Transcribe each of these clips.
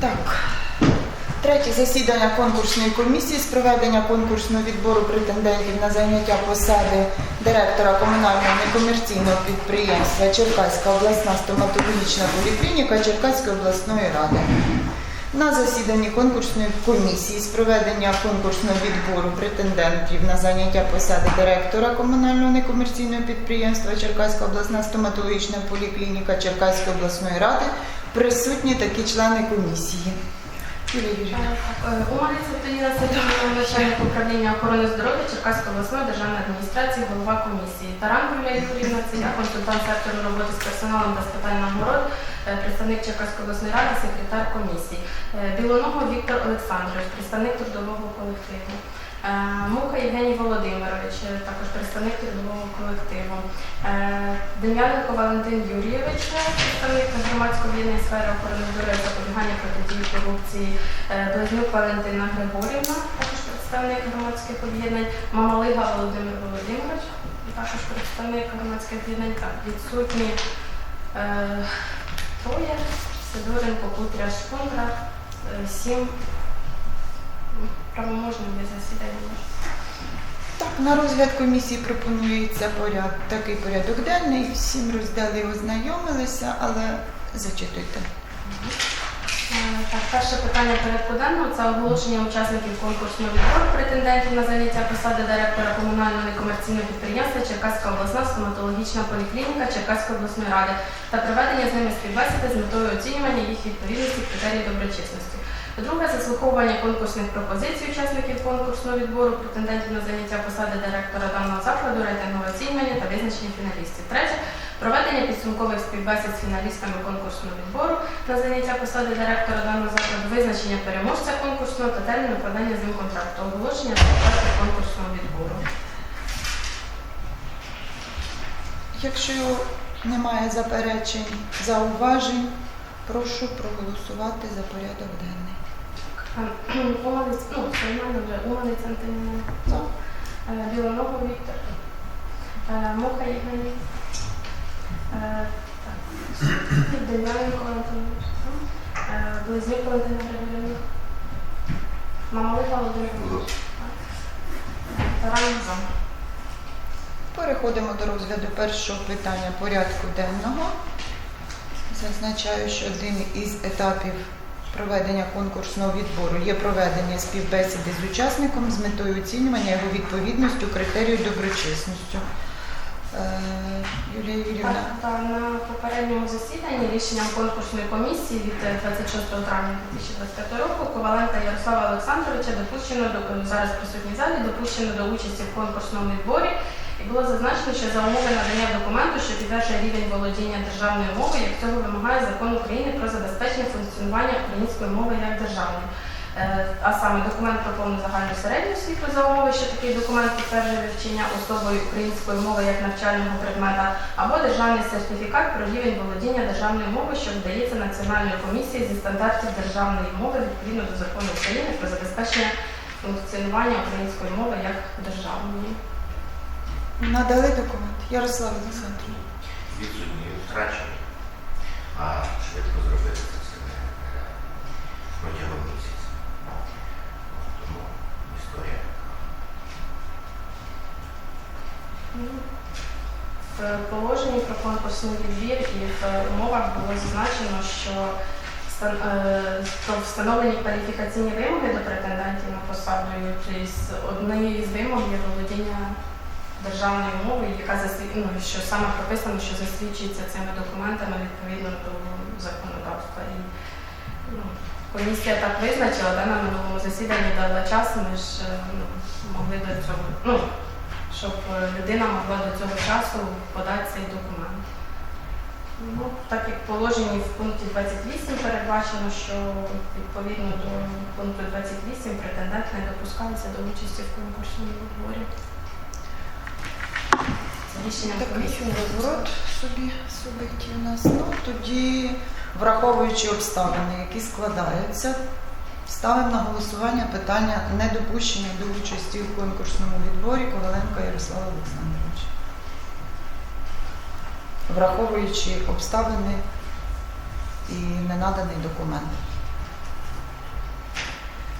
Так. Третє засідання конкурсної комісії з проведення конкурсного відбору претендентів на заняття посади директора комунального некомерційного підприємства Черкаська обласна стоматологічна поліклініка Черкаської обласної ради. На засіданні конкурсної комісії з проведення конкурсного відбору претендентів на заняття посади директора комунального некомерційного підприємства Черкаська обласна стоматологічна поліклініка Черкаської обласної ради присутні такі члени комісії. Юлія Юрійовна. Уманець Антоніна начальник управління охорони здоров'я Черкаської обласної державної адміністрації, голова комісії. Таран Юлія Юрівна, це я консультант сектору роботи з персоналом та з нагород, е, представник Черкаської обласної ради, секретар комісії. Е, Білоногов Віктор Олександрович, представник трудового колективу. Е, Муха Євгеній Володимирович, е, також представник трудового колективу. Е, Дем'яненко Валентин Юрійович, представник громадського об'єднання сфери охорони здоров'я запобігання протидії корупції. Близнюк Валентина Григорівна, також представник громадських об'єднань. Мамалига Володимир Володимирович, також представник громадських об'єднань. Так, відсутні троє. Сидоренко, Кутря, Шкундра, сім. Правоможним для. Так, на розгляд комісії пропонується поряд, такий порядок денний. Всім роздали ознайомилися, але зачитуйте. Е, Так, перше питання порядку денного це оголошення учасників конкурсного відбору претендентів на заняття посади директора комунального некомерційного підприємства Черкаська обласна стоматологічна поліклініка Черкаської обласної ради та проведення з ними співбесіди з метою оцінювання їх відповідності критерії доброчесності. Друге заслуховування конкурсних пропозицій учасників конкурсного відбору претендентів на заняття посади директора даного закладу, рейтингове оцінювання та визначення фіналістів. Третє проведення підсумкових співбесід з фіналістами конкурсного відбору на заняття посади директора даного закладу, визначення переможця конкурсного та терміну укладання з ним контракту, оголошення результатів конкурсного відбору. Якщо немає заперечень, зауважень, прошу проголосувати за порядок денний. Уманець, ну, приймально вже Уманець Антоніна, За. Е, Білоногов Віктор, Е, Муха Євгеній, Е, Дем'яненко Антон, Близнюк Валентина Григорівна, Мамалига Володимир Володимирович. Таран за. Переходимо до розгляду першого питання порядку денного. Зазначаю, що один із етапів проведення конкурсного відбору є проведення співбесіди з учасником з метою оцінювання його відповідністю критерію доброчесністю. Е, Юлія Юрівна. Так, та на попередньому засіданні рішенням конкурсної комісії від е, 26 травня 2025 року Коваленка Ярослава Олександровича допущено до е, зараз присутній залі, допущено до участі в конкурсному відборі. І було зазначено, що за умови надання документу, що підтверджує рівень володіння державною мовою, як цього вимагає закон України про забезпечення функціонування української мови як державної. Е, А саме документ про повну загальну середню освіту за умови, що такий документ підтверджує вивчення особою української мови як навчального предмета, або державний сертифікат про рівень володіння державною мовою, що видається Національною комісією зі стандартів державної мови відповідно до закону України про забезпечення функціонування української мови як державної. Надали документ. Ярослав Олександрович. відсутні втрачені, а швидко зробити це все не нереально. протягом місяця. Тому історія. В положенні про конкурсний відбір і в умовах було зазначено, що стан- е, встановлені кваліфікаційні вимоги до претендентів на посаду, однією з вимог є володіння державною мовою, яка засвід... ну, що саме прописано, що засвідчується цими документами відповідно до законодавства. І ну, комісія так визначила, да, на минулому засіданні дала час, ми ж е, ну, могли до цього. Ну, щоб е, людина могла до цього часу подати цей документ. Ну, так як в положенні в пункті 28 передбачено, що відповідно до пункту 28 претендент не допускається до участі в конкурсному відборі. Комісії. розворот собі суб'єктів у нас. Ну, тоді, враховуючи обставини, які складаються, ставимо на голосування питання недопущення до участі в конкурсному відборі Коваленка Ярослава Олександровича. Враховуючи обставини і ненаданий документ.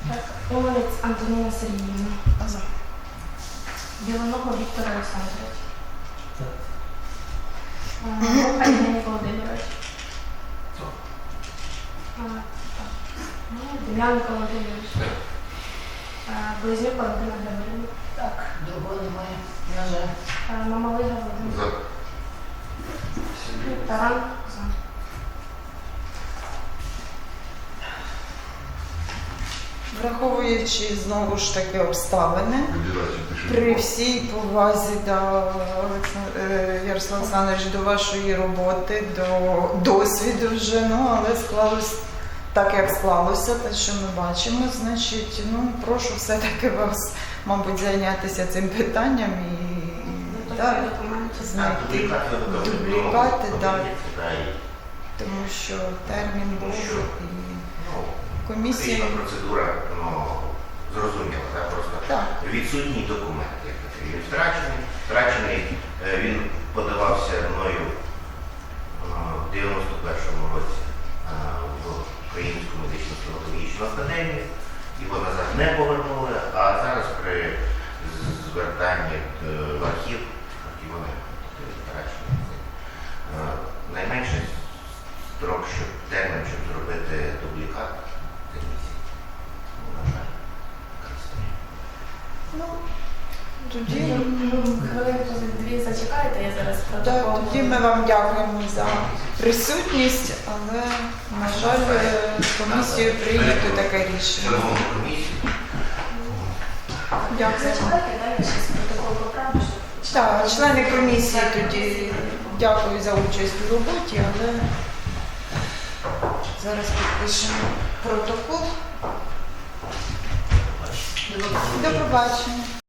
Так, Уманець Антоніна Сергіївна. За. Білоного Віктор Олександрович. Так. Муха Володимирович. Так. Е, так. Дем'янко Володимирович. Близнюк Валентина Григорівна. Так, другого немає. На жаль. Мама Лига Володимир. Таран. Враховуючи знову ж таки обставини, при всій повазі до е, Ярослав Олександрович до вашої роботи, до досвіду вже, ну але склалось так, як склалося, те, що ми бачимо. Значить, ну прошу все-таки вас, мабуть, зайнятися цим питанням і так, знайти дублікати Ну, тому що термін був і ну, комісія. Фактично процедура ну, зрозуміла, так? просто Так. відсутній документ. Як такий. Він втрачений. Втрачений, е, він подавався мною е, в 91-му році е, в Українську медичну стоматологічну академію. Його назад не повернули, а зараз при звертанні в архів, архів вони втрачені. Е, Найменший строк, щоб термін, щоб зробити дублікат, це місяць. Ну, на жаль, так стає. Ну, тоді. Хвилинку дві зачекайте, я зараз Так, протокол. тоді ми вам дякуємо за присутність, але, на жаль, е, комісією прийнято таке рішення. Шановну комісію, Дякую. Зачекайте, протокол поправлю, щоб Так, члени комісії тоді дякую за участь у роботі, але зараз підпишемо протокол. До побачення.